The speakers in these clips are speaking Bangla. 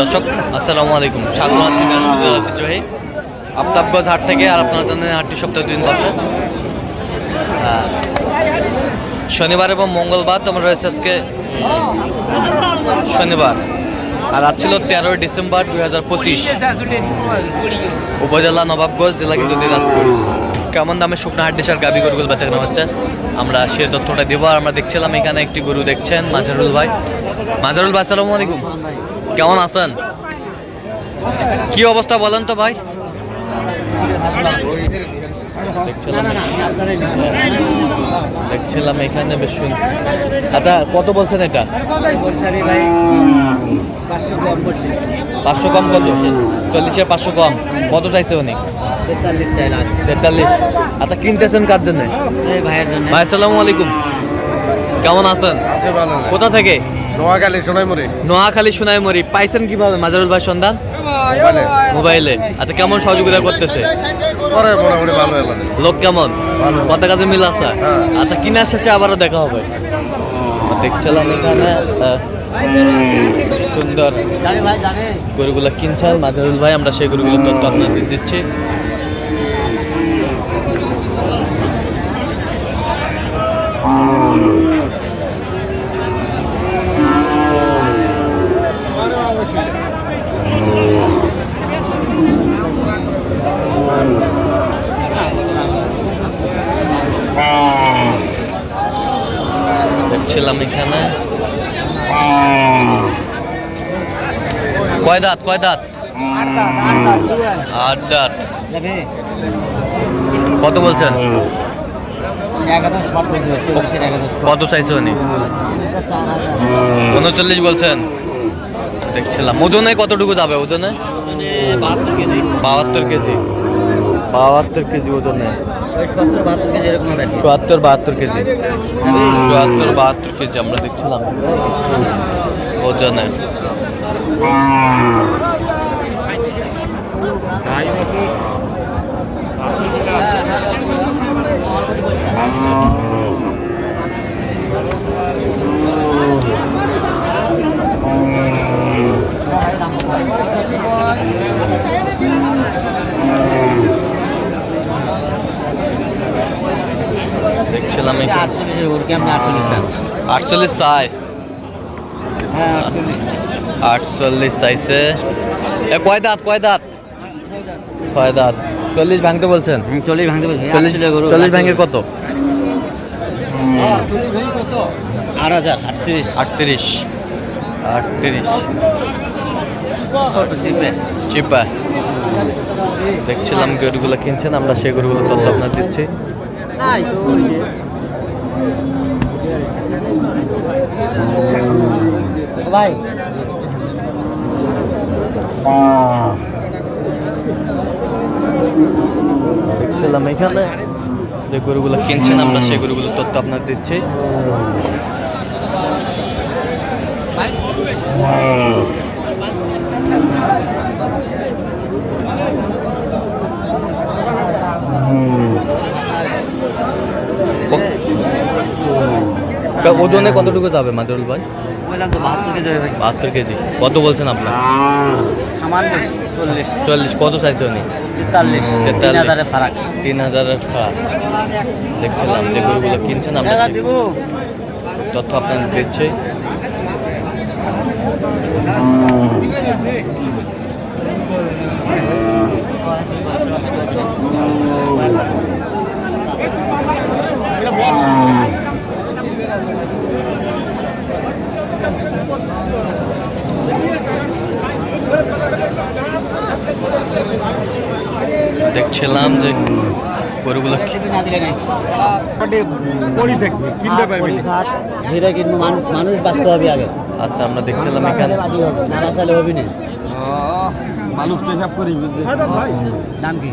দর্শক, আসসালামু আলাইকুম। স্বাগত আছি ঐতিহ্যবাহী আফতাবগঞ্জ হাট থেকে আর আপনারা জানেন হাটটি সপ্তাহে দুদিন বসে। শনিবার এবং মঙ্গলবার তোমার রয়েছে আজকে শনিবার। আর আজ ছিল তেরোই ডিসেম্বর দুই হাজার পঁচিশ। উপজেলা নবাবগঞ্জ, জেলা কিন্তু দিনাজপুর। কেমন দামে শুকনো হাট ডিসার গাবি গরুগুলো বেচা কেনা হচ্ছে? আমরা সে তথ্যটা দেবো। আর আমরা দেখছিলাম, এখানে একটি গরু দেখছেন, মাজারুল ভাই। মাজারুল ভাই, আসসালামু আলাইকুম। কেমন আছেন? কি অবস্থা বলেন তো ভাই? দেখছিলাম এখানে বেশ শুন আচ্ছা কত বলছেন এটা? পাঁচশো কম কত চল্লিশের পাঁচশো কম। কত চাইছে উনি? তেতাল্লিশ। আচ্ছা কিনতেছেন কার জন্য? এই ভাই আসসালামু আলাইকুম। কেমন আছেন? কোথা থেকে? নোয়াখালী সোনাইমুড়ি। নোয়াখালী সোনাইমুড়ি। পাইছেন কীভাবে মাজারুল ভাই সন্ধান? মোবাইলে। আচ্ছা কেমন সহযোগিতা করতেছে? লোক কেমন। কত কাজে মিল আছে? হ্যাঁ। আচ্ছা কিনার শেষে আবারও দেখা হবে। দেখছিলাম এখানে সুন্দর গরুগুলো কিনছেন মাজারুল ভাই। আমরা সেই গরুগুলোর তথ্য আপনাদের দিচ্ছি। দেখছিলাম এখানে। কয় দাঁত কয় দাঁত? আট দাঁত। কত বলছেন? কত চাইছে উনি? উনচল্লিশ বলছেন। দেখছিলাম। ওজনে কতটুকু যাবে ওজনে বাহাত্তর কেজি। বাহাত্তর কেজি। বাহাত্তর কেজি ওজনে। চুয়াত্তর বাহাত্তর কেজি। চুয়াত্তর বাহাত্তর কেজি আমরা দেখছিলাম। ওজনে। দেখছিলাম আটচল্লিশ চাই। হ্যাঁ আটচল্লিশ। চাইছে। এ কয় দাঁত কয় দাঁত? ছয় দাঁত। চল্লিশ ভাঙতে বলছেন? চল্লিশ ভাঙতে বলছি। চল্লিশ ভাঙে কত? আট হাজার আটত্রিশ। আটত্রিশ। আটত্রিশ। চিপা দেখছিলাম গরুগুলো কিনছেন আমরা সেই গরুগুলো তথ্য ভাই। দেখছিলাম এখানে যে গরুগুলো কিনছেন আমরা সেই গরুগুলো তথ্য আপনার দিচ্ছি। ওজনে কতটুকু যাবে মাজরুল ভাই? বললাম তো বাহাত্তর কেজি হবে বাহাত্তর কেজি। কত বলছেন আপনার? আমার চল্লিশ। চল্লিশ কত চাইছে উনি? তেতাল্লিশ। তিন। হাজারের ফারাক। তিন হাজারের খারাপ দেখছিলাম যে গরুগুলো কিনছেন সেই দিব। তথ্য আপনাদের দিচ্ছি। দেখছিলাম যে গরুগুলো কি- না দিলে নেই। পড়ি থাকবে কিনতে পারবি না। থাক ধীরে কিন্তু মানুষ মানুষ বাঁচতে হবে আগে। আচ্ছা আমরা দেখছিলাম এখানে না বাঁচালে হবে না। মানুষ পেশাব করি দাম কি?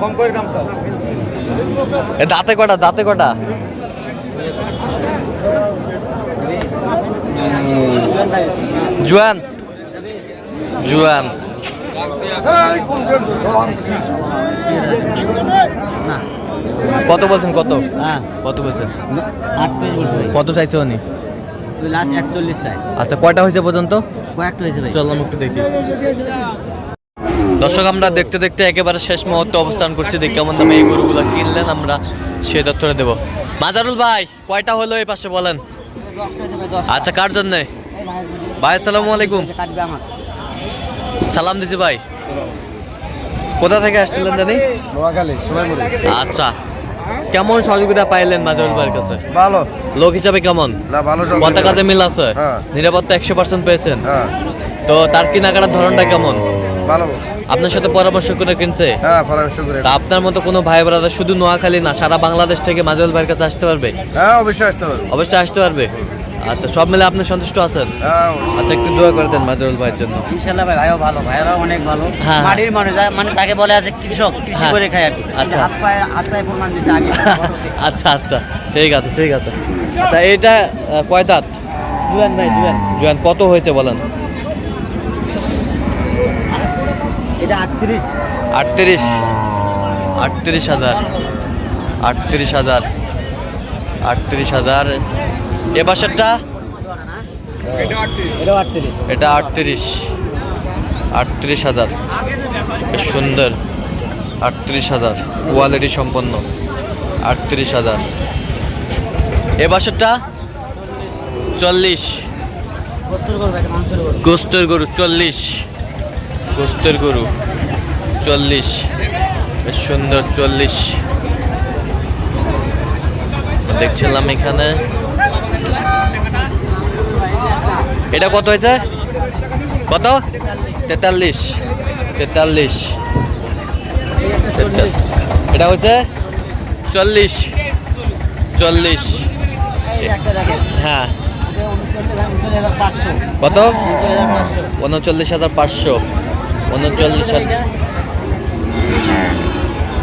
কম করে দাম স্যার দাঁতে কটা দাঁতে কটা? জুয়ান। জুয়ান। কত বলছেন কত? হ্যাঁ। কত বলছেন? কত চাইছে উনি? আচ্ছা কয়টা হয়েছে পর্যন্ত? কয়েকটা হয়েছে চললাম একটু দেখি। দর্শক আমরা দেখতে দেখতে একেবারে শেষ মুহূর্তে অবস্থান করছি। দেখি কেমন দামে এই গরুগুলো কিনলেন আমরা সেই তথ্যটা দেবো। মাজারুল ভাই কয়টা হলো এই পাশে বলেন? আচ্ছা কার জন্যে। ভাই আসসালামু আলাইকুম। সালাম দিছি ভাই। কোথা থেকে আসছিলেন জানি? আচ্ছা। কেমন সহযোগিতা পাইলেন মাজারুল ভাইয়ের কাছে? ভালো। লোক হিসাবে কেমন? না ভালো কথা কাজে মিল আছে? হ্যাঁ। নিরাপত্তা একশো পার্সেন্ট পেয়েছেন। হ্যাঁ। তো তার কেনাকাটার ধরনটা কেমন? ভালো। আপনার সাথে পরামর্শ করে কিনছে? হ্যাঁ পরামর্শ করে। তা আপনার মতো কোনো ভাই ব্রাদার শুধু নোয়াখালী না সারা বাংলাদেশ থেকে মাজারুল ভাইয়ের কাছে আসতে পারবে? হ্যাঁ অবশ্যই আসতে পারবে। অবশ্যই আসতে পারবে? আচ্ছা সব মিলে আপনি সন্তুষ্ট আছেন? হ্যাঁ আচ্ছা একটু দোয়া করে দেন মাজারুল ভাইয়ের জন্য। ইনশাল্লাহ ভাই ভাইও ভালো অনেক ভালো। হ্যাঁ। মাটির মানুষ মানে তাকে বলে আছে কৃষক কৃষি হ্যাঁ। করে খায় আর আচ্ছা। হাত পায়ে হাত পায়ে প্রমাণ দিছে আগে। আচ্ছা আচ্ছা ঠিক আছে ঠিক আছে। আচ্ছা এটা কয় দাঁত? জুয়ান ভাই জুয়ান। জোয়ান কত হয়েছে বলেন? এটা আটত্রিশ। আটত্রিশ। আটত্রিশ হাজার। আটত্রিশ হাজার। আটত্রিশ হাজার। এ বাসারটা এটা আটত্রিশ। আটত্রিশ হাজার। সুন্দর। আটত্রিশ হাজার। কোয়ালিটি সম্পন্ন। আটত্রিশ হাজার। এ বাসারটা চল্লিশ। গোস্তের গরু চল্লিশ। গোস্তের গরু। চল্লিশ। বেশ সুন্দর চল্লিশ। দেখছিলাম এখানে। এটা কত হয়েছে? কত? তেতাল্লিশ। তেতাল্লিশ। এটা হচ্ছে চল্লিশ। চল্লিশ। হ্যাঁ। কত? উনচল্লিশ হাজার পাঁচশো। উনচল্লিশ হাজার।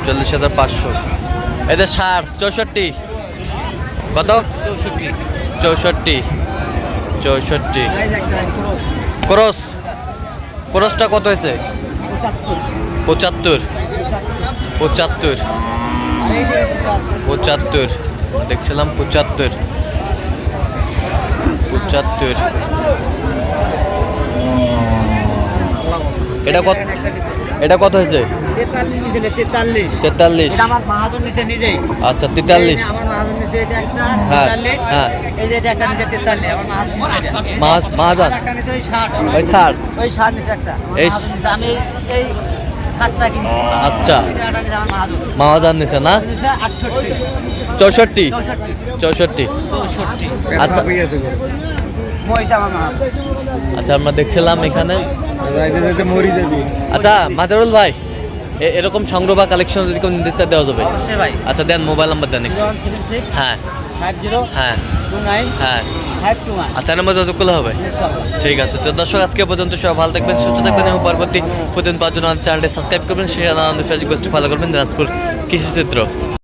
চল্লিশ হাজার পাঁচশো। এদের ষাট চৌষট্টি। কত? চৌষট্টি। চৌষট্টি। ক্রস। ক্রসটা কত হয়েছে? পঁচাত্তর। পঁচাত্তর। পঁচাত্তর। দেখছিলাম পঁচাত্তর। পঁচাত্তর। এটা কত এটা কত হয়েছে? তেতাল্লিশ আচ্ছা তেতাল্লিশ। মাহাজন হ্যাঁ, হ্যাঁ। ওই ষাট। ওই এই- আমি এই আচ্ছা। মাহাজান। নিছে না? চৌষট্টি। চৌষট্টি। আচ্ছা। আচ্ছা আমরা দেখছিলাম এখানে। আচ্ছা মাজারুল ভাই এরকম সংগ্রহ বা কালেকশন যদি কোনো নির্দেশ দেওয়া যাবে? অবশ্যই ভাই। আচ্ছা দেন মোবাইল নাম্বার দেন হ্যাঁ। ফাইভ জিরো হ্যাঁ। টু নাইন হ্যাঁ। আচ্ছা নাম্বার যোগাযোগ করলে হবে? ঠিক আছে তো দর্শক আজকে পর্যন্ত সবাই ভালো থাকবেন সুস্থ থাকবেন এবং পরবর্তী প্রতিদিন পাঁচজন চ্যানেলটি সাবস্ক্রাইব করবেন সেই আনন্দ ফেসবুক পেজটি ফলো করবেন দিনাজপুর কৃষি চিত্র